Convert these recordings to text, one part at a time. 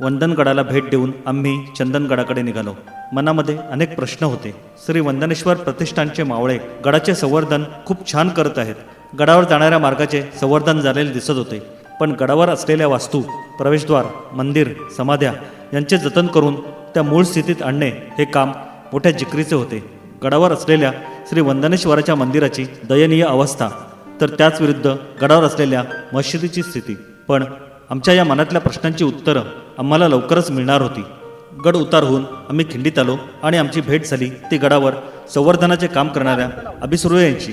वंदनगडाला भेट देऊन आम्ही चंदनगडाकडे निघालो. मनामध्ये अनेक प्रश्न होते. श्री वंदनेश्वर प्रतिष्ठानचे मावळे गडाचे संवर्धन खूप छान करत आहेत. गडावर जाणाऱ्या मार्गाचे संवर्धन झालेले दिसत होते. पण गडावर असलेल्या वास्तू प्रवेशद्वार मंदिर समाध्या यांचे जतन करून त्या मूळ स्थितीत आणणे हे काम मोठ्या जिकरीचे होते. गडावर असलेल्या श्री वंदनेश्वराच्या मंदिराची दयनीय अवस्था तर त्याच विरुद्ध गडावर असलेल्या मशिदीची स्थिती. पण आमच्या या मनातल्या प्रश्नांची उत्तरं आम्हाला लवकरच मिळणार होती. गड उतार होऊन आम्ही खिंडीत आलो आणि आमची भेट झाली. ती गडावर संवर्धनाचे काम करणाऱ्या अभिसुरू यांची.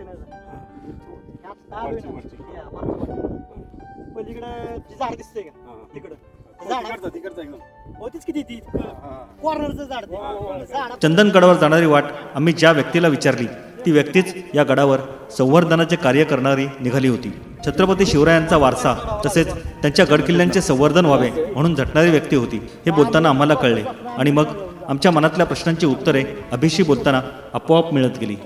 आम्ही आलो इथं वाटेनं पलीकडे जी झाड दिसतंय का? तिकडं झाड तीच किती ती कॉर्नरचं झाड ते. झाड चंदनगडावर जाणारी वाट आम्ही ज्या व्यक्तीला विचारली ती व्यक्तीच या गडावर संवर्धनाचे कार्य करणारी निघाली होती. छत्रपती शिवरायांचा वारसा तसेच त्यांच्या गडकिल्ल्यांचे संवर्धन व्हावे म्हणून झटणारी व्यक्ती होती हे बोलताना आम्हाला कळले. आणि मग आमच्या मनातल्या प्रश्नांची उत्तरे अभिशी बोलताना आपोआप मिळत गेली.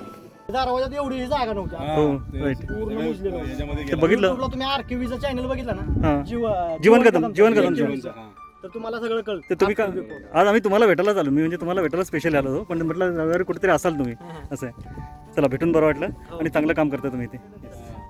दरवाजात एवढी ही जागा नव्हती. हो राईट पूर्ण मुजलेलं होतं. ते बघितलं? YouTubeला तुम्ही आरकेव्हीचा चॅनल बघितला हा. ना जीव जीवन कदम जीवन कदम. तर तुम्हाला सगळं कळतं. ते तुम्ही का. आज आम्ही तुम्हाला भेटायला आलो मी म्हणजे तुम्हाला भेटायला स्पेशल आलो. होतो पण म्हटलं रविवारी कुठेतरी असाल तुम्ही. असं आहे. चला भेटून बरं वाटलं. आणि चांगलं काम करता तुम्ही ते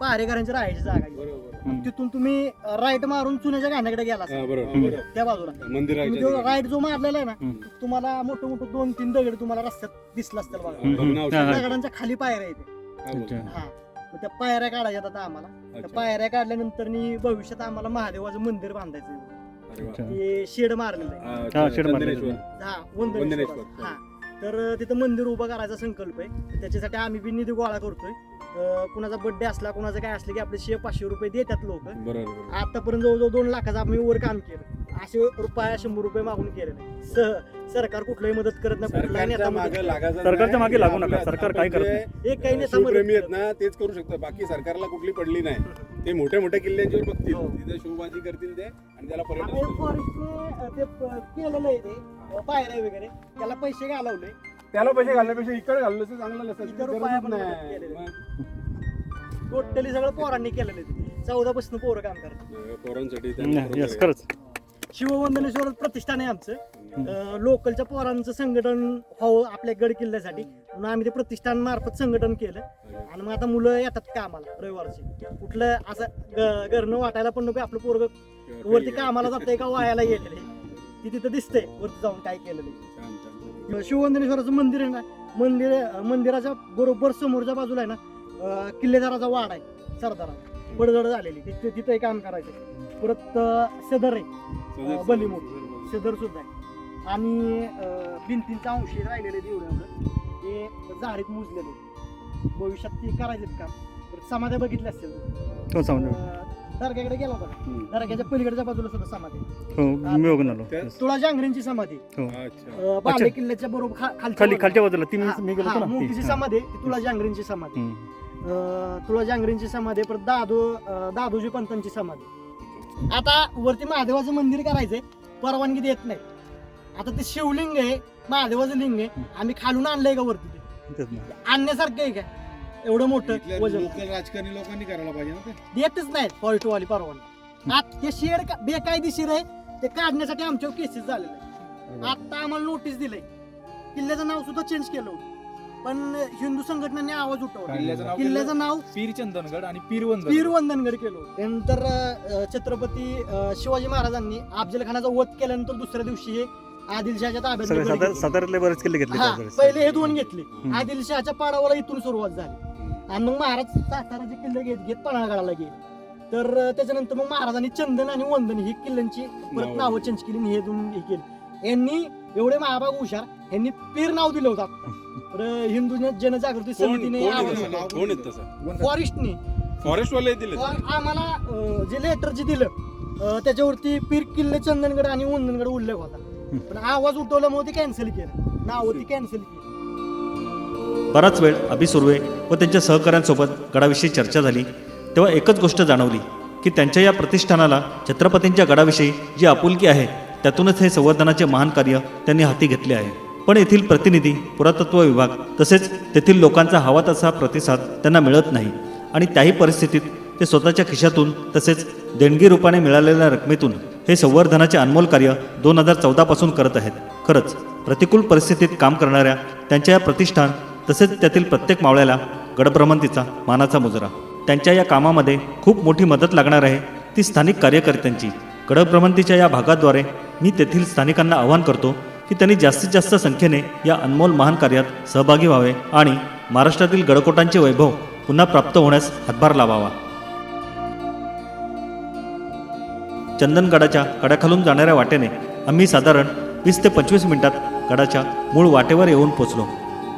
पहारेकरांची राहायची जागा आहे. तिथून तुम्ही राईट मारून चुन्याच्या घाण्याकडे गेला असाल. बरोबर त्या बाजूला. मंदिर तुम्ही जो राईट जो मारलेला आहे ना तुम्हाला मोठं मोठं दोन तीन दगड तुम्हाला रस्त्यात दिसलं असतील बघा. दगडांच्या खाली पायऱ्या येते हा मग त्या पायऱ्या काढायच्या आता आम्हाला. त्या पायऱ्या काढल्यानंतर नी भविष्यात आम्हाला महादेवाचं मंदिर बांधायचं ते शेड मारलेलं आहे. हा, शेड मारलेलं चंदनेश्वर. हा वंदनेश्वर. वंदनेश्वर. हा. तर तिथं मंदिर उभं करायचा संकल्प आहे. त्याच्यासाठी आम्ही बी निधी गोळा करतोय. अं, कुणाचा बर्थडे असला कुणाचं काय असलं की आपले शे पाचशे रुपये देतात लोक. बरोबर. आतापर्यंत जवळजवळ दोन लाखाचं आम्ही वर काम केलं. असे रुपया शंभर रुपये मागून केलेलं स- सरकार कुठलाही मदत करत नाही कुठलाही नेता सरकारच्या मदत मागे करत लागायचं सरकारच्या नाही. मागे लागू नका. सरकार काय करत नाही. एक काही नेता मदत शिवप्रेमी आहेत करत ना तेच करू शकतात बाकी सरकारला कुठली पडली नाही ते मोठ्या मोठ्या किल्ल्यांच्यावर बघतील हो. तिथे शिवबाजी करतील ते आणि त्याला पर्यटन फॉरेस्टने ते प- केलेलं आहे ते अं, पायऱ्या वगैरे त्याला पैसे घालवले त्याला पैसे घालण्यापेक्षा इकडे घाललं तर चांगलं नसतं गरजच नाही. केलेले. मग टोटली सगळं पोरांनी केलेलं आहे चौदा पासून पोरं काम करतात पोरांसाठी खरंच शिववंदनेश्वर प्रतिष्ठान आहे आमचं. लोकलच्या पोरांचं संघटन व्हावं आपल्या गड किल्ल्यासाठी. म्हणून आम्ही ते प्रतिष्ठान मार्फत संघटन केलं. आणि मग आता मुलं येतात कामाला रविवारची? कुठलं असं घरनं वाटायला पण नको आपलं पोरग. वरती कामाला जातंय का वायाला गेलेलं ती तिथं दिसतंय वरती जाऊन काय केलेलं छान. शिववंदनेश्वराचं मंदिर आहे ना मंदिर मंदिराच्या बरोबर समोरच्या बाजूला आहे ना किल्लेदाराचा वाड आहे सरदारा बडजड झालेली तिथे तिथे काम करायचं परत सदर आहे. बलीमूठ सदर सुद्धा आहे. आणि भिंतींचा अंश राहिलेले एवढं एवढं. ते झाडीत मुजलेले भविष्यात ते करायचे काम समाध्या बघितल्या असतील दर्ग्याकडे गेला होता दर्ग्याच्या पलीकडच्या बाजूला सुद्धा समाधी तुळा जांगरींची समाधी बाले किल्ल्याच्या बरोबर खाली खालच्या बाजूला. ती समाधी तुळा जांगरींची समाधी तुळा जांगरींची समाधी परत दादो दादोजी पंतांची समाधी आता वरती महादेवाचं मंदिर करायचंय परवानगी देत नाही. आता ते शिवलिंग आहे महादेवाचं लिंग आहे आम्ही खालून आणलंय का वरती ते. आणण्यासारखं आहे का? एवढं मोठं इथल्या वजन. लोकल राजकारणी लोकांनी करायला पाहिजे ना ते. देतच नाहीत फॉरेस्टवाली परवानगी. आत ते शेड का- बेकायदेशीर आहे ते काढण्यासाठी आमच्यावर केसेस झालेले आहे. आता आम्हाला नोटीस दिलंय. किल्ल्याचं नाव सुद्धा चेंज केलं होतं. पण हिंदू संघटनांनी आवाज उठवला किल्ल्याचं नाव किल्ल्याचं नाव पीर चंदनगड आणि पीरवंदन वीर वंदनगड केलं. त्यानंतर अं, छत्रपती अं, शिवाजी महाराजांनी अफजल खानाचा वध केल्यानंतर दुसऱ्या दिवशी हे आदिलशहाच्या ताब्यात सगळे सातार. साताऱ्यातले बरेच किल्ले घेतले हा त्यावेळेस. पहिले हे दोन घेतले हम्म. आदिलशहाच्या पाडावाला इथून सुरुवात झाली आणि मग महाराज साताराचे किल्ले घेत घेत पन्हाळगडाला गेले तर अं, त्याच्यानंतर मग महाराजांनी चंदन आणि वंदन ही किल्ल्यांची परत नावं. नावं चेंज केली आणि हे दोन हे केली यांनी एवढे महाबाग हुशार यांनी पीर नाव दिलं होतं तर हिंदू जनजागृती समितीने? कोण तसं? फॉरेस्टनी. फॉरेस्ट वाले दिले आम्हाला अं, जे लेटर जे दिलं अं, त्याच्यावरती पीर किल्ले चंदनगड आणि वंदनगड उल्लेख होता. पण आवाज उठवल्यामुळे ते कॅन्सल केलं. नाव ती कॅन्सल केली. बराच वेळ अभि सुर्वे व त्यांच्या सहकाऱ्यांसोबत गडाविषयी चर्चा झाली. तेव्हा एकच गोष्ट जाणवली की त्यांच्या या प्रतिष्ठानाला छत्रपतींच्या गडाविषयी जी आपुलकी आहे त्यातूनच हे संवर्धनाचे महान कार्य त्यांनी हाती घेतले आहे. पण येथील प्रतिनिधी पुरातत्व विभाग तसेच तेथील लोकांचा हवा तसा प्रतिसाद त्यांना मिळत नाही. आणि त्याही परिस्थितीत ते स्वतःच्या खिशातून तसेच देणगी रूपाने मिळालेल्या रकमेतून हे संवर्धनाचे अनमोल कार्य दोन हजार चौदापासून करत आहेत. खरंच प्रतिकूल परिस्थितीत काम करणाऱ्या त्यांच्या या प्रतिष्ठान तसेच त्यातील प्रत्येक मावळ्याला गडभ्रमंतीचा मानाचा मुजरा. त्यांच्या या कामामध्ये खूप मोठी मदत लागणार आहे ती स्थानिक कार्यकर्त्यांची. गडभ्रमंतीच्या या भागाद्वारे मी तेथील स्थानिकांना आवाहन करतो की त्यांनी जास्तीत जास्त संख्येने या अनमोल महान कार्यात सहभागी व्हावे आणि महाराष्ट्रातील गडकोटांचे वैभव पुन्हा प्राप्त होण्यास हातभार लावावा. चंदनगडाच्या कडाखालून जाणाऱ्या वाटेने आम्ही साधारण वीस ते पंचवीस मिनिटात गडाच्या मूळ वाटेवर येऊन पोचलो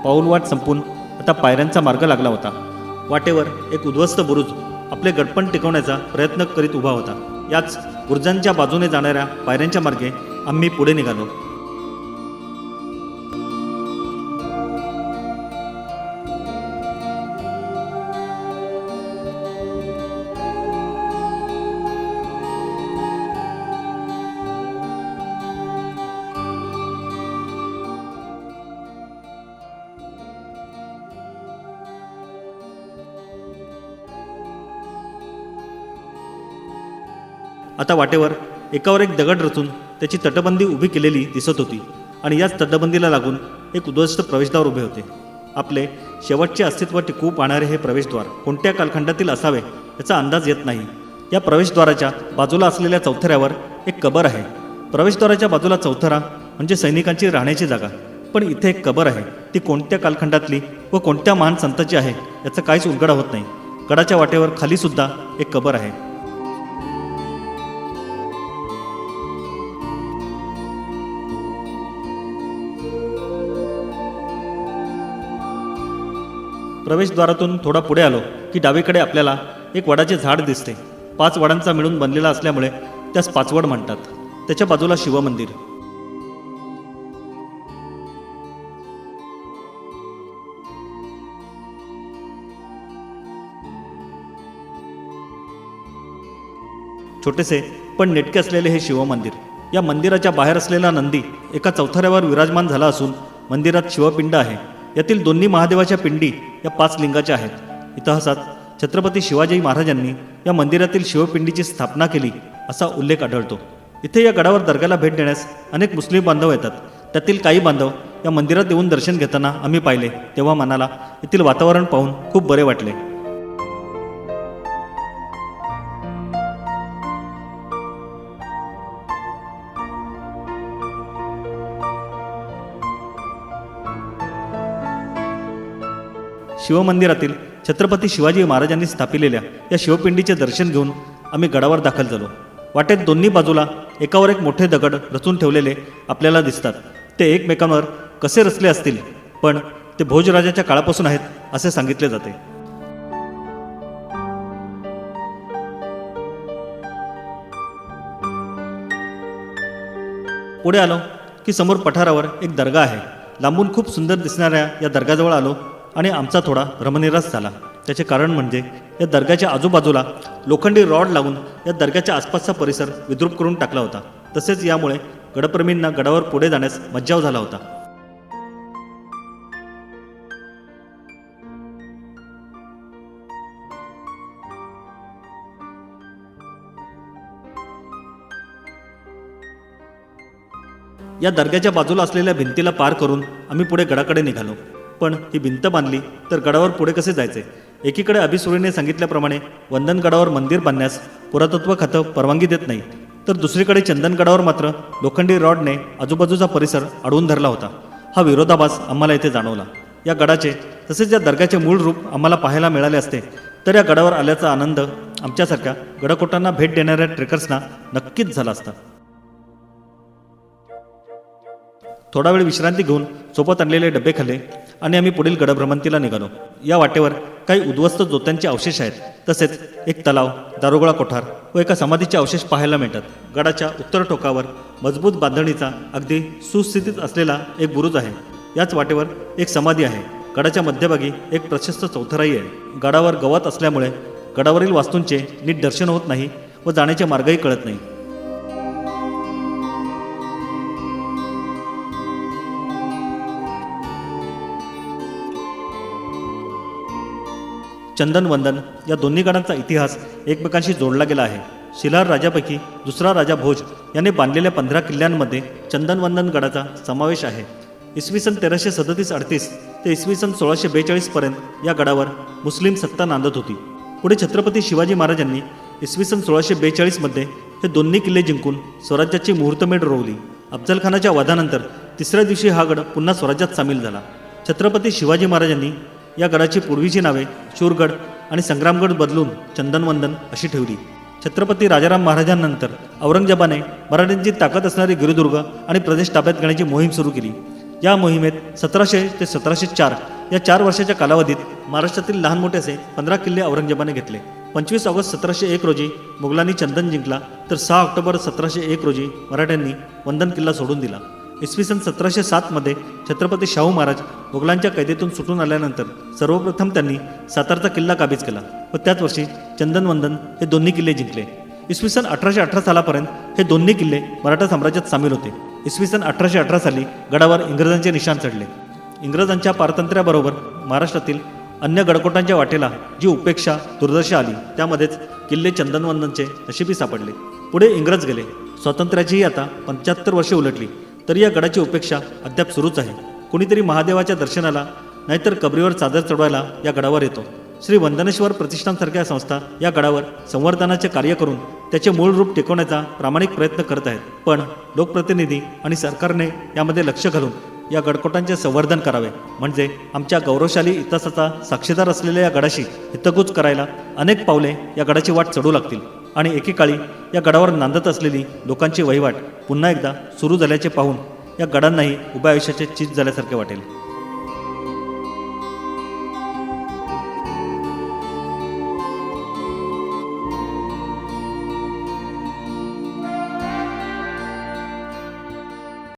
पाऊलवाट संपून आता पायऱ्यांचा मार्ग लागला होता. वाटेवर एक उद्ध्वस्त बुरुज आपले गडपण टिकवण्याचा प्रयत्न करीत उभा होता. याच गुरुजांच्या बाजूने जाणाऱ्या पायऱ्यांच्या मार्गे आम्ही पुढे निघालो. आता वाटेवर एकावर एक दगड रचून त्याची तटबंदी उभी केलेली दिसत होती आणि याच तटबंदीला लागून एक उद्ध्वस्त प्रवेशद्वार उभे होते. आपले शेवटचे अस्तित्व टिकवू पाहणारे हे प्रवेशद्वार कोणत्या कालखंडातील असावे याचा अंदाज येत नाही. या प्रवेशद्वाराच्या बाजूला असलेल्या चौथऱ्यावर एक कबर आहे. प्रवेशद्वाराच्या बाजूला चौथरा म्हणजे सैनिकांची राहण्याची जागा. पण इथे एक कबर आहे. ती कोणत्या कालखंडातली व कोणत्या महान संताची आहे याचा काहीच उलगडा होत नाही. गडाच्या वाटेवर खाली सुद्धा एक कबर आहे. प्रवेशद्वारातून थोडा पुढे आलो की डावीकडे आपल्याला एक वडाचे झाड दिसते. पाच वडांचा मिळून बनलेला असल्यामुळे त्यास पाचवड म्हणतात. त्याच्या बाजूला शिवमंदिर छोटेसे पण नेटके असलेले हे शिवमंदिर या मंदिराच्या बाहेर असलेला नंदी एका चौथऱ्यावर विराजमान झाला असून मंदिरात शिवपिंड आहे. यातील दोन्ही महादेवाच्या पिंडी या पाच लिंगाच्या आहेत. इतिहासात छत्रपती शिवाजी महाराजांनी या मंदिरातील शिवपिंडीची स्थापना केली असा उल्लेख आढळतो. इथे या गडावर दर्ग्याला भेट देण्यास अनेक मुस्लिम बांधव येतात. त्यातील काही बांधव या मंदिरात येऊन दर्शन घेताना आम्ही पाहिले तेव्हा मनाला येथील वातावरण पाहून खूप बरे वाटले. शिवमंदिरातील छत्रपती शिवाजी महाराजांनी स्थापिलेल्या या शिवपिंडीचे दर्शन घेऊन आम्ही गडावर दाखल झालो. वाटेत दोन्ही बाजूला एकावर एक मोठे दगड रचून ठेवलेले आपल्याला दिसतात. ते एकमेकांवर कसे रचले असतील पण ते भोजराजाच्या काळापासून आहेत असे सांगितले जाते. पुढे आलो की समोर पठारावर एक दर्गा आहे. लांबून खूप सुंदर दिसणाऱ्या या दर्गाजवळ आलो आणि आमचा थोडा भ्रमनिरास झाला. त्याचे कारण म्हणजे या दर्ग्याच्या आजूबाजूला लोखंडी रॉड लावून या दर्ग्याच्या आसपासचा परिसर विद्रूप करून टाकला होता. तसेच यामुळे गडप्रेमींना गडावर पुढे जाण्यास मज्जाव झाला होता. या दर्ग्याच्या बाजूला असलेल्या भिंतीला पार करून आम्ही पुढे गडाकडे निघालो. पण ही भिंत बांधली तर गडावर पुढे कसे जायचे? एकीकडे अभिसुरीने सांगितल्याप्रमाणे वंदनगडावर मंदिर बांधण्यास पुरातत्व खातं परवानगी देत नाही. तर दुसरीकडे चंदनगडावर मात्र लोखंडी रॉडने आजूबाजूचा परिसर अडवून धरला होता. हा विरोधाभास आम्हाला इथे जाणवला. या गडाचे तसेच या दर्ग्याचे मूळ रूप आम्हाला पाहायला मिळाले असते. तर या गडावर आल्याचा आनंद आमच्यासारख्या गडकोटांना भेट देणाऱ्या ट्रेकर्सना नक्कीच झाला असता. थोडा वेळ विश्रांती घेऊन सोबत आणलेले डबे खाल्ले. आणि आम्ही पुढील गडभ्रमंतीला निघालो. या वाटेवर काही उद्ध्वस्त जोत्यांचे अवशेष आहेत. तसेच एक तलाव दारुगोळा कोठार व एका समाधीचे अवशेष पाहायला मिळतात. गडाच्या उत्तर टोकावर मजबूत बांधणीचा अगदी सुस्थितीत असलेला एक बुरुज आहे. याच वाटेवर एक समाधी आहे. गडाच्या मध्यभागी एक प्रशस्त चौथराई आहे. गडावर गवत असल्यामुळे गडावरील वास्तूंचे नीट दर्शन होत नाही व जाण्याचे मार्गही कळत नाही. चंदनवंदन या दोन्ही गडांचा इतिहास एकमेकांशी जोडला गेला आहे. शिलार राजापैकी दुसरा राजा भोज याने बांधलेल्या पंधरा किल्ल्यांमध्ये चंदनवंदन गडाचा समावेश आहे. इसवी सन तेराशे सदतीस अडतीस ते इसवी सन सोळाशे बेचाळीसपर्यंत या गडावर मुस्लिम सत्ता नांदत होती. पुढे छत्रपती शिवाजी महाराजांनी इसवी सन सोळाशे बेचाळीसमध्ये हे दोन्ही किल्ले जिंकून स्वराज्याची मुहूर्तमेढ रोवली. अफजलखानाच्या वधानंतर तिसऱ्या दिवशी हा गड पुन्हा स्वराज्यात सामील झाला. छत्रपती शिवाजी महाराजांनी या गडाची पूर्वीची नावे शूरगड आणि संग्रामगड बदलून चंदनवंदन अशी ठेवली. छत्रपती राजाराम महाराजांनंतर औरंगजेबाने मराठ्यांची ताकद असणारी गिरिदुर्ग आणि प्रदेश ताब्यात घेण्याची मोहीम सुरू केली. या मोहिमेत सतराशे ते सतराशे चार या चार वर्षाच्या कालावधीत महाराष्ट्रातील लहान मोठे असे पंधरा किल्ले औरंगजेबाने घेतले. पंचवीस ऑगस्ट सतराशे एक रोजी मुघलांनी चंदन जिंकला तर सहा ऑक्टोबर सतराशे एक रोजी मराठ्यांनी वंदन किल्ला सोडून दिला. इसवी सन सतराशे सातमध्ये छत्रपती शाहू महाराज मुघलांच्या कैदेतून सुटून आल्यानंतर सर्वप्रथम त्यांनी सातारचा किल्ला काबीज केला व त्याच वर्षी चंदनवंदन हे दोन्ही किल्ले जिंकले. इसवी सन अठराशे अठरा सालापर्यंत हे दोन्ही किल्ले मराठा साम्राज्यात सामील होते. इसवी सन अठराशे अठरा साली गडावर इंग्रजांचे निशाण चढले. इंग्रजांच्या पारतंत्र्याबरोबर महाराष्ट्रातील अन्य गडकोटांच्या वाटेला जी उपेक्षा दुर्दशा आली त्यामध्येच किल्ले चंदनवंदनचे नशिबी सापडले. पुढे इंग्रज गेले. स्वातंत्र्याचीही आता पंच्याहत्तर वर्षे उलटली. तरी या गडाची उपेक्षा अद्याप सुरूच आहे. कुणीतरी महादेवाच्या दर्शनाला नाहीतर कबरीवर चादर चढवायला या गडावर येतो. श्री वंदनेश्वर प्रतिष्ठानसारख्या संस्था या गडावर संवर्धनाचे कार्य करून त्याचे मूळ रूप टिकवण्याचा प्रामाणिक प्रयत्न करत आहेत. पण लोकप्रतिनिधी आणि सरकारने यामध्ये लक्ष घालून या गडकोटांचे संवर्धन करावे. म्हणजे आमच्या गौरवशाली इतिहासाचा साक्षीदार असलेल्या या गडाशी हितगुज करायला अनेक पावले या गडाची वाट चढू लागतील. आणि एकेकाळी या गडावर नांदत असलेली लोकांची वहिवाट पुन्हा एकदा सुरू झाल्याचे पाहून या गडांनाही उभ्या आयुष्याचे चीज झाल्यासारखे वाटेल.